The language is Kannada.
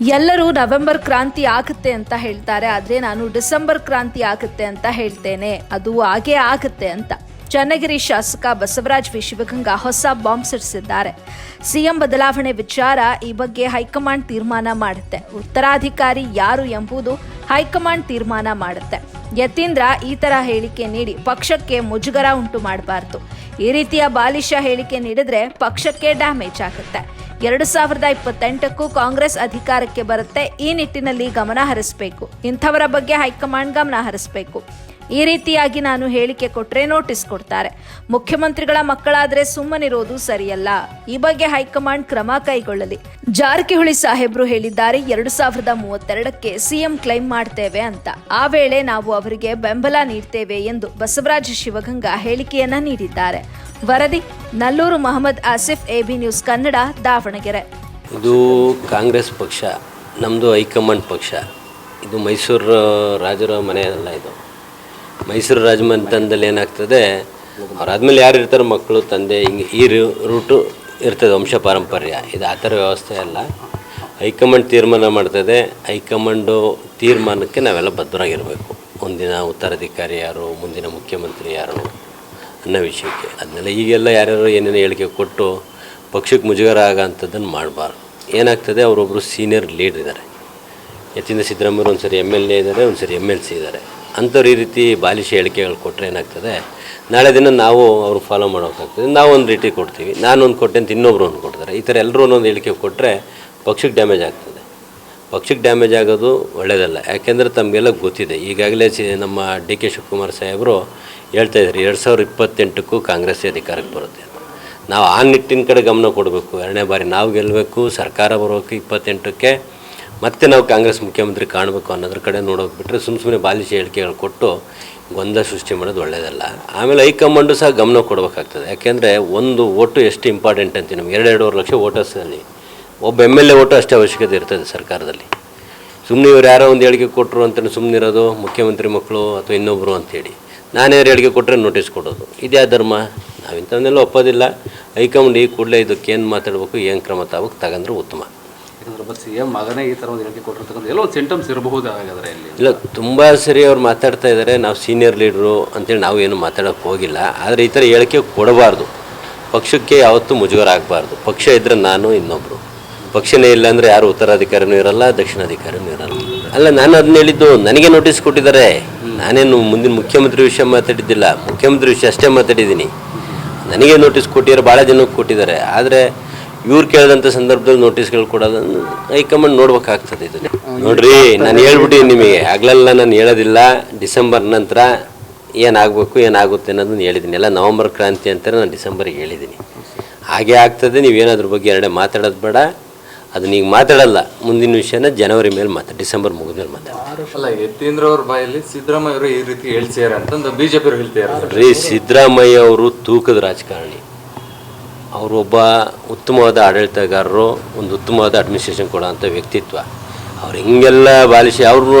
ಎಲ್ಲರೂ ನವೆಂಬರ್ ಕ್ರಾಂತಿ ಆಗುತ್ತೆ ಅಂತ ಹೇಳ್ತಾರೆ, ಆದ್ರೆ ನಾನು ಡಿಸೆಂಬರ್ ಕ್ರಾಂತಿ ಆಗುತ್ತೆ ಅಂತ ಹೇಳ್ತೇನೆ. ಅದು ಹಾಗೇ ಆಗುತ್ತೆ ಅಂತ. ಚನ್ನಗಿರಿ ಶಾಸಕ ಬಸವರಾಜ್ ವಿ. ಶಿವಗಂಗಾ ಹೊಸ ಬಾಂಬ್ ಸಿಡಿಸಿದ್ದಾರೆ. ಸಿಎಂ ಬದಲಾವಣೆ ವಿಚಾರ ಈ ಬಗ್ಗೆ ಹೈಕಮಾಂಡ್ ತೀರ್ಮಾನ ಮಾಡುತ್ತೆ. ಉತ್ತರಾಧಿಕಾರಿ ಯಾರು ಎಂಬುದು ಹೈಕಮಾಂಡ್ ತೀರ್ಮಾನ ಮಾಡುತ್ತೆ. ಯತೀಂದ್ರ ಈ ತರ ಹೇಳಿಕೆ ನೀಡಿ ಪಕ್ಷಕ್ಕೆ ಮುಜುಗರ ಉಂಟು ಮಾಡಬಾರ್ದು. ಈ ರೀತಿಯ ಬಾಲಿಶ ಹೇಳಿಕೆ ನೀಡಿದ್ರೆ ಪಕ್ಷಕ್ಕೆ ಡ್ಯಾಮೇಜ್ ಆಗುತ್ತೆ. ಎರಡು ಸಾವಿರದ ಇಪ್ಪತ್ತೆಂಟಕ್ಕೂ ಕಾಂಗ್ರೆಸ್ ಅಧಿಕಾರಕ್ಕೆ ಬರುತ್ತೆ. ಈ ನಿಟ್ಟಿನಲ್ಲಿ ಗಮನ ಹರಿಸಬೇಕು. ಇಂಥವರ ಬಗ್ಗೆ ಹೈಕಮಾಂಡ್ ಗಮನ ಹರಿಸಬೇಕು. ಈ ರೀತಿಯಾಗಿ ನಾನು ಹೇಳಿಕೆ ಕೊಟ್ಟರೆ ನೋಟಿಸ್ ಕೊಡ್ತಾರೆ. ಮುಖ್ಯಮಂತ್ರಿಗಳ ಮಕ್ಕಳಾದ್ರೆ ಸುಮ್ಮನಿರೋದು ಸರಿಯಲ್ಲ. ಈ ಬಗ್ಗೆ ಹೈಕಮಾಂಡ್ ಕ್ರಮ ಕೈಗೊಳ್ಳಲಿ. ಜಾರಕಿಹೊಳಿ ಸಾಹೇಬ್ರು ಹೇಳಿದ್ದಾರೆ, ಎರಡು ಸಾವಿರದ ಮೂವತ್ತೆರಡಕ್ಕೆ ಸಿಎಂ ಕ್ಲೈಮ್ ಮಾಡ್ತೇವೆ ಅಂತ. ಆ ವೇಳೆ ನಾವು ಅವರಿಗೆ ಬೆಂಬಲ ನೀಡ್ತೇವೆ ಎಂದು ಬಸವರಾಜ ಶಿವಗಂಗಾ ಹೇಳಿಕೆಯನ್ನ ನೀಡಿದ್ದಾರೆ. ವರದಿ ನಲ್ಲೂರು ಮಹಮ್ಮದ್ ಆಸಿಫ್ ಎಬಿ ನ್ಯೂಸ್ ಕನ್ನಡ, ದಾವಣಗೆರೆ. ಇದು ಕಾಂಗ್ರೆಸ್ ಪಕ್ಷ ನಮ್ಮದು ಹೈಕಮಾಂಡ್ ಪಕ್ಷ. ಇದು ಮೈಸೂರು ರಾಜರ ಮನೆ ಅಲ್ಲ ಇದು. ಮೈಸೂರು ರಾಜಮನೆತನದಲ್ಲಿ ಏನಾಗ್ತದೆ, ಅವ್ರಾದ್ಮೇಲೆ ಯಾರು ಇರ್ತಾರೆ ಮಕ್ಕಳು, ತಂದೆ, ಹಿಂಗೆ ಈ ರೂಟು ಇರ್ತದೆ ವಂಶ ಪಾರಂಪರ್ಯ. ಇದು ಆ ಥರ ವ್ಯವಸ್ಥೆ ಅಲ್ಲ. ಹೈಕಮಾಂಡ್ ತೀರ್ಮಾನ ಮಾಡ್ತದೆ. ಹೈಕಮಾಂಡು ತೀರ್ಮಾನಕ್ಕೆ ನಾವೆಲ್ಲ ಬದ್ಧರಾಗಿರಬೇಕು. ಮುಂದಿನ ಉತ್ತರಾಧಿಕಾರಿ ಯಾರು, ಮುಂದಿನ ಮುಖ್ಯಮಂತ್ರಿ ಯಾರು ಅನ್ನೋ ವಿಷಯಕ್ಕೆ. ಅದನ್ನೆಲ್ಲ ಈಗೆಲ್ಲ ಯಾರ್ಯಾರು ಏನೇನು ಹೇಳಿಕೆ ಕೊಟ್ಟು ಪಕ್ಷಕ್ಕೆ ಮುಜುಗರ ಆಗೋಂಥದ್ದನ್ನು ಮಾಡಬಾರ್ದು. ಏನಾಗ್ತದೆ ಅವರೊಬ್ಬರು ಸೀನಿಯರ್ ಲೀಡರ್ ಇದ್ದಾರೆ. ಹೆಚ್ಚಿನ ಸಿದ್ದರಾಮಯ್ಯ ಒಂದು ಸರಿ ಎಂ ಎಲ್ ಎ ಇದ್ದಾರೆ ಒಂದು ಸರಿ ಎಂ ಎಲ್ ಸಿ ಇದ್ದಾರೆ. ಅಂಥವ್ರು ಈ ರೀತಿ ಬಾಲಿಶ ಹೇಳಿಕೆಗಳು ಕೊಟ್ಟರೆ ಏನಾಗ್ತದೆ, ನಾಳೆ ದಿನ ನಾವು ಅವ್ರು ಫಾಲೋ ಮಾಡೋಕ್ಕಾಗ್ತದೆ. ನಾವು ಒಂದು ರೀತಿ ಕೊಡ್ತೀವಿ ನಾನು ಒಂದು ಕೊಟ್ಟೆ ಅಂತ ಇನ್ನೊಬ್ರು ಒಂದು ಕೊಡ್ತಾರೆ ಈ ಥರ ಎಲ್ಲರೂ ಒಂದೊಂದು ಹೇಳಿಕೆ ಕೊಟ್ಟರೆ ಪಕ್ಷಕ್ಕೆ ಡ್ಯಾಮೇಜ್ ಆಗ್ತದೆ. ಪಕ್ಷಕ್ಕೆ ಡ್ಯಾಮೇಜ್ ಆಗೋದು ಒಳ್ಳೆಯದಲ್ಲ ಯಾಕೆಂದರೆ ತಮಗೆಲ್ಲ ಗೊತ್ತಿದೆ. ಈಗಾಗಲೇ ಸಿ, ನಮ್ಮ ಡಿ ಕೆ ಶಿವಕುಮಾರ್ ಸಾಹೇಬರು ಹೇಳ್ತಾ ಇದ್ದಾರೆ ಎರಡು ಸಾವಿರದ ಇಪ್ಪತ್ತೆಂಟಕ್ಕೂ ಕಾಂಗ್ರೆಸ್ ಅಧಿಕಾರಕ್ಕೆ ಬರುತ್ತೆ ನಾವು ಆ ನಿಟ್ಟಿನ ಕಡೆ ಗಮನ ಕೊಡಬೇಕು. ಎರಡನೇ ಬಾರಿ ನಾವು ಗೆಲ್ಲಬೇಕು, ಸರ್ಕಾರ ಬರೋಕ್ಕೆ ಇಪ್ಪತ್ತೆಂಟಕ್ಕೆ ಮತ್ತೆ ನಾವು ಕಾಂಗ್ರೆಸ್ ಮುಖ್ಯಮಂತ್ರಿ ಕಾಣಬೇಕು ಅನ್ನೋದ್ರ ಕಡೆ ನೋಡೋಕೆ ಬಿಟ್ಟರೆ ಸುಮ್ಮ ಸುಮ್ಮನೆ ಬಾಲಿಶ ಹೇಳಿಕೆಗಳು ಕೊಟ್ಟು ಗೊಂದಲ ಸೃಷ್ಟಿ ಮಾಡೋದು ಒಳ್ಳೆಯದಲ್ಲ ಆಮೇಲೆ ಹೈಕಮಾಂಡು ಸಹ ಗಮನ ಕೊಡಬೇಕಾಗ್ತದೆ. ಯಾಕೆಂದರೆ ಒಂದು ಓಟು ಎಷ್ಟು ಇಂಪಾರ್ಟೆಂಟ್ ಅಂತೀವಿ ನಮ್ಗೆ? ಎರಡೆರಡೂವರೆ ಲಕ್ಷ ವೋಟರ್ಸಲ್ಲಿ ಒಬ್ಬ ಎಂ ಎಲ್ ಎ ಓಟು ಅಷ್ಟೇ ಅವಶ್ಯಕತೆ ಇರ್ತದೆ ಸರ್ಕಾರದಲ್ಲಿ. ಸುಮ್ಮನೆ ಇವ್ರು ಯಾರೋ ಒಂದು ಹೇಳಿಕೆ ಕೊಟ್ಟರು ಅಂತ ಸುಮ್ಮನಿರೋದು ಮುಖ್ಯಮಂತ್ರಿ ಮಕ್ಕಳು ಅಥವಾ ಇನ್ನೊಬ್ಬರು ಅಂತೇಳಿ ನಾನೇ ಯಾರು ಹೇಳಿಕೆ ಕೊಟ್ಟರೆ ನೋಟಿಸ್ ಕೊಡೋದು. ಇದ್ಯಾ ಧರ್ಮ? ನಾವು ಇಂಥವನ್ನೆಲ್ಲ ಒಪ್ಪೋದಿಲ್ಲ. ಹೈಕಮಾಂಡ್ ಈ ಕೂಡಲೇ ಇದಕ್ಕೆ ಏನು ಮಾತಾಡಬೇಕು ಏನು ಕ್ರಮ ತಾವಕ್ಕೆ ತಗೊಂಡ್ರೆ ಉತ್ತಮ. ಮಗನೇ ಈ ಥರ ಒಂದು ಹೇಳಿಕೆ ಕೊಟ್ಟಿರ್ತಕ್ಕಂಥ ಎಲ್ಲೋ ಸಿಂಟಮ್ಸ್ ಇರಬಹುದು ಹಾಗಾದ್ರೆ ಇಲ್ಲಿ. ಇಲ್ಲ ತುಂಬ ಸರಿ ಅವ್ರು ಮಾತಾಡ್ತಾ ಇದ್ದಾರೆ ನಾವು ಸೀನಿಯರ್ ಲೀಡ್ರು ಅಂತೇಳಿ ನಾವು ಏನು ಮಾತಾಡೋಕ್ಕೆ ಹೋಗಿಲ್ಲ. ಆದರೆ ಈ ಥರ ಹೇಳಿಕೆ ಕೊಡಬಾರ್ದು. ಪಕ್ಷಕ್ಕೆ ಯಾವತ್ತೂ ಮುಜುಗರ ಆಗಬಾರ್ದು. ಪಕ್ಷ ಇದ್ದರೆ ನಾನು ಇನ್ನೊಬ್ಬರು ಪಕ್ಷನೇ ಇಲ್ಲ ಅಂದರೆ ಯಾರು ಉತ್ತರಾಧಿಕಾರಿನೂ ಇರಲ್ಲ, ದಕ್ಷಿಣಾಧಿಕಾರಿನೂ ಇರಲ್ಲ. ಅಲ್ಲ, ನಾನು ಅದನ್ನ ಹೇಳಿದ್ದು, ನನಗೆ ನೋಟಿಸ್ ಕೊಟ್ಟಿದ್ದಾರೆ. ನಾನೇನು ಮುಂದಿನ ಮುಖ್ಯಮಂತ್ರಿ ವಿಷಯ ಮಾತಾಡಿದ್ದಿಲ್ಲ. ಮುಖ್ಯಮಂತ್ರಿ ವಿಷಯ ಅಷ್ಟೇ ಮಾತಾಡಿದ್ದೀನಿ. ನನಗೆ ನೋಟಿಸ್ ಕೊಟ್ಟಿದ್ದಾರೆ ಭಾಳ ಜನಕ್ಕೆ ಕೊಟ್ಟಿದ್ದಾರೆ. ಆದರೆ, ಇವ್ರು ಕೇಳಿದಂಥ ಸಂದರ್ಭದಲ್ಲಿ ನೋಟಿಸ್ಗಳು ಕೊಡೋದನ್ನು ಹೈಕಮಾಂಡ್ ನೋಡ್ಬೇಕಾಗ್ತದೆ ಇದನ್ನು ನೋಡ್ರಿ, ನಾನು ಹೇಳ್ಬಿಟ್ಟಿದ್ದೀನಿ ನಿಮಗೆ. ಆಗ್ಲೆಲ್ಲ, ನಾನು ಹೇಳೋದಿಲ್ಲ. ಡಿಸೆಂಬರ್ ನಂತರ ಏನಾಗಬೇಕು, ಏನಾಗುತ್ತೆ ಅನ್ನೋದನ್ನು ಹೇಳಿದ್ದೀನಿ. ಎಲ್ಲ ನವಂಬರ್ ಕ್ರಾಂತಿ ಅಂತಾರೆ, ನಾನು ಡಿಸೆಂಬರ್ಗೆ ಹೇಳಿದ್ದೀನಿ. ಹಾಗೆ ಆಗ್ತದೆ, ನೀವೇನಾದ್ರ ಬಗ್ಗೆ ಎರಡೇ ಮಾತಾಡೋದು ಬೇಡ. ಅದನ್ನ ಈಗ ಮಾತಾಡಲ್ಲ. ಮುಂದಿನ ವಿಷಯನ ಜನವರಿ ಮೇಲೆ ಮಾತಾಡಿ ಡಿಸೆಂಬರ್ ಮುಗಿದ್ಮೇಲೆ ಮಾತಾಡ. ಅಲ್ಲ ಯತೀಂದ್ರ ಅವ್ರ ಬಾಯಲ್ಲಿ ಸಿದ್ದರಾಮಯ್ಯ ಅವರು ಈ ರೀತಿ ಹೇಳ್ತಿದ್ದಾರೆ ಅಂತಂದು ಬಿಜೆಪಿ ಅವರು ಹೇಳ್ತಿದ್ದಾರೆ ರೀ ಸಿದ್ದರಾಮಯ್ಯ ಅವರು ತೂಕದ ರಾಜಕಾರಣಿ. ಅವರೊಬ್ಬ ಒಬ್ಬ ಉತ್ತಮವಾದ ಆಡಳಿತಗಾರರು ಒಂದು ಉತ್ತಮವಾದ ಅಡ್ಮಿನಿಸ್ಟ್ರೇಷನ್ ಕೊಡೋಂಥ ವ್ಯಕ್ತಿತ್ವ. ಅವ್ರು ಹಿಂಗೆಲ್ಲ ಬಾಲಿಸಿ ಅವರು